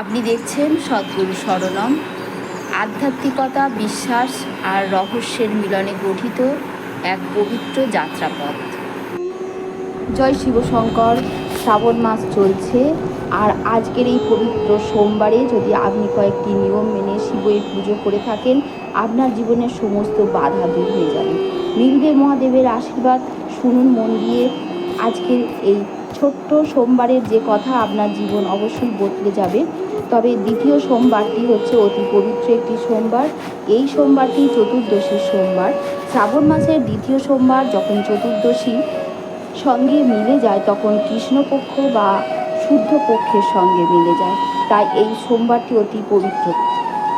আপনি দেখছেন সদ্গুরু শরণম আধ্যাত্মিকতা, বিশ্বাস আর রহস্যের মিলনে গঠিত এক পবিত্র যাত্রাপথ। জয় শিবশঙ্কর, শ্রাবণ মাস চলছে আর আজকের এই পবিত্র সোমবারে যদি আপনি কয়েকটি নিয়ম মেনে শিবের পুজো করে থাকেন, আপনার জীবনের সমস্ত বাধা দূর হয়ে যাবে। মিলবে মহাদেবের আশীর্বাদ শুনুন মন দিয়ে। আজকের এই ছোট্ট সোমবারের যে কথা আপনার জীবন অবশ্যই বদলে যাবে। তবে দ্বিতীয় সোমবারটি হচ্ছে অতি পবিত্র একটি সোমবার। এই সোমবারটি চতুর্দশীর সোমবার। শ্রাবণ মাসের দ্বিতীয় সোমবার যখন চতুর্দশী সঙ্গে মিলে যায়, তখন কৃষ্ণপক্ষ বা শুদ্ধ পক্ষের সঙ্গে মিলে যায়। তাই এই সোমবারটি অতি পবিত্র।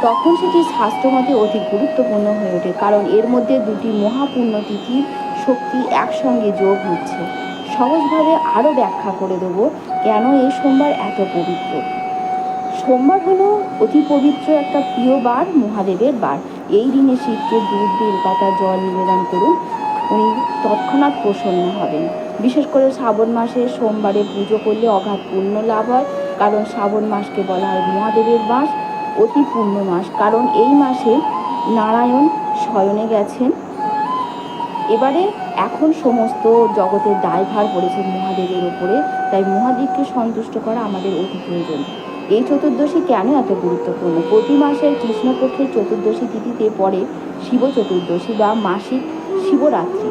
তখন সেটি স্বাস্থ্যমতে অতি গুরুত্বপূর্ণ হয়ে ওঠে, কারণ এর মধ্যে দুটি মহাপূর্ণ তিথির শক্তি একসঙ্গে যোগ হচ্ছে। সহজভাবে আরও ব্যাখ্যা করে দেবো কেন এই সোমবার এত পবিত্র। সোমবার হলো অতি পবিত্র একটা প্রিয় বার, মহাদেবের বার। এই দিনে শিবকে দুধ বেল পাতা, জল নিবেদন করুন। উনি তৎক্ষণাৎ প্রসন্ন হবেন। বিশেষ করে শ্রাবণ মাসে সোমবারে পুজো করলে অগাধ পুণ্য লাভ হয়, কারণ শ্রাবণ মাসকে বলা হয় মহাদেবের মাস, অতি পূর্ণ মাস। কারণ এই মাসে নারায়ণ শয়নে গেছেন। এবারে এখন সমস্ত জগতের দায়ভার পড়েছে মহাদেবের ওপরে তাই মহাদেবকে সন্তুষ্ট করা আমাদের অতি প্রয়োজন। এই চতুর্দশী কেন এত গুরুত্বপূর্ণ? প্রতি মাসের কৃষ্ণপক্ষের চতুর্দশী তিথিতে পড়ে শিব চতুর্দশী বা মাসিক শিবরাত্রি।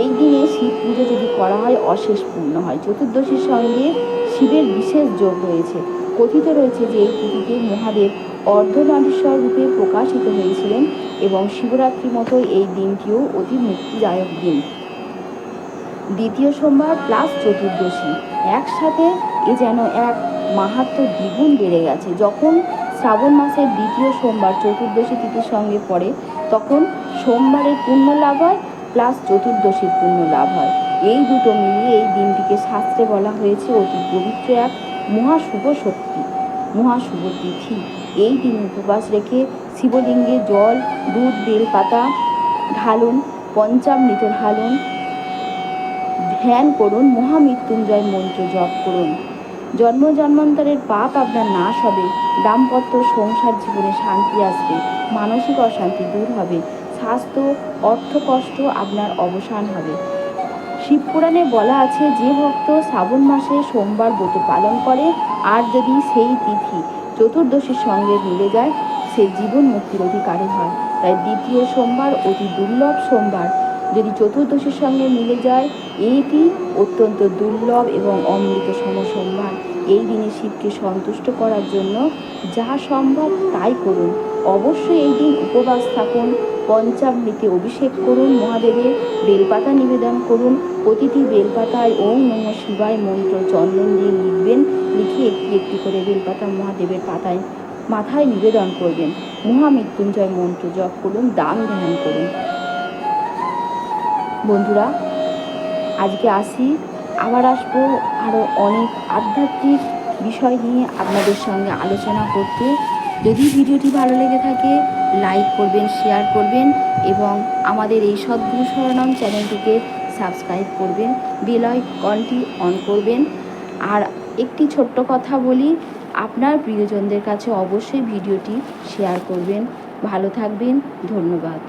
এই দিনে শিব পুজো যদি করা হয়, অশেষ পূর্ণ হয়। চতুর্দশীর সঙ্গে শিবের বিশেষ যোগ রয়েছে। কথিত রয়েছে যে এই তিথিতে মহাদেব অর্ধনারীশ্বর রূপে প্রকাশিত হয়েছিলেন এবং শিবরাত্রি মতো এই দিনটিও অতি মুক্তিদায়ক দিন। দ্বিতীয় সোমবার প্লাস চতুর্দশী। একসাথে এ যেন এক মাহাত্ম দ্বিগুণ বেড়ে গেছে। যখন শ্রাবণ মাসের দ্বিতীয় সোমবার চতুর্দশী তিথির সঙ্গে পড়ে, তখন সোমবারের পুণ্য লাভ হয় প্লাস চতুর্দশীর পুণ্য লাভ হয়। এই দুটো মিলিয়ে এই দিনটিকে শাস্ত্রে বলা হয়েছে অতি পবিত্র এক মহাশুভ শক্তি, মহাশুভ তিথি। এই দিন উপবাস রেখে শিবলিঙ্গে জল, দুধ, বেলপাতা ঢালুন, পঞ্চামৃত ঢালুন, ধ্যান করুন, মহামৃত্যুঞ্জয় মন্ত্র জপ করুন। জন্ম জন্মান্তরের পাপ আপনার নাশ হবে। দাম্পত্য সংসার জীবনে শান্তি আসবে, মানসিক অশান্তি দূর হবে, স্বাস্থ্য, অর্থ কষ্ট আপনার অবসান হবে। শিবপুরাণে বলা আছে, যে ভক্ত শ্রাবণ মাসে সোমবার ব্রত পালন করে, আর যদি সেই তিথি চতুর্দশীর সঙ্গে মিলে যায়, সে জীবন মুক্তির অধিকারী হয়। তাই দ্বিতীয় সোমবার অতি দুর্লভ সোমবার। যদি চতুর্দশীর সঙ্গে মিলে যায়, এটি অত্যন্ত দুর্লভ এবং অমৃত সম সোমবার এই দিনে শিবকে সন্তুষ্ট করার জন্য যা সম্ভব তাই করুন। অবশ্যই এই দিন উপবাস থাকুন, পঞ্চামৃতে অভিষেক করুন মহাদেবের, বেলপাতা নিবেদন করুন। প্রতিটি বেলপাতায় ওম নম শিবায় মন্ত্র চন্দন দিয়ে লিখবেন, লিখে একটি একটি করে বেলপাতা মহাদেবের পাতায়, মাথায় নিবেদন করবেন। মহামৃত্যুঞ্জয় মন্ত্র জপ করুন, দান ধ্যান করুন। বন্ধুরা, আজকে আসি, আবার আসব আরও অনেক আধ্যাত্মিক বিষয় নিয়ে আপনাদের সঙ্গে আলোচনা করতে। যদি ভিডিওটি ভালো লেগে থাকে লাইক করবেন শেয়ার করবেন এবং আমাদের এই সদ্গুরু শরণম চ্যানেলটিকে সাবস্ক্রাইব করবেন বেল আইকনটি অন করবেন। আর একটি ছোট্ট কথা বলি, আপনার প্রিয়জনদের কাছে অবশ্যই ভিডিওটি শেয়ার করবেন। ভালো থাকবেন, ধন্যবাদ।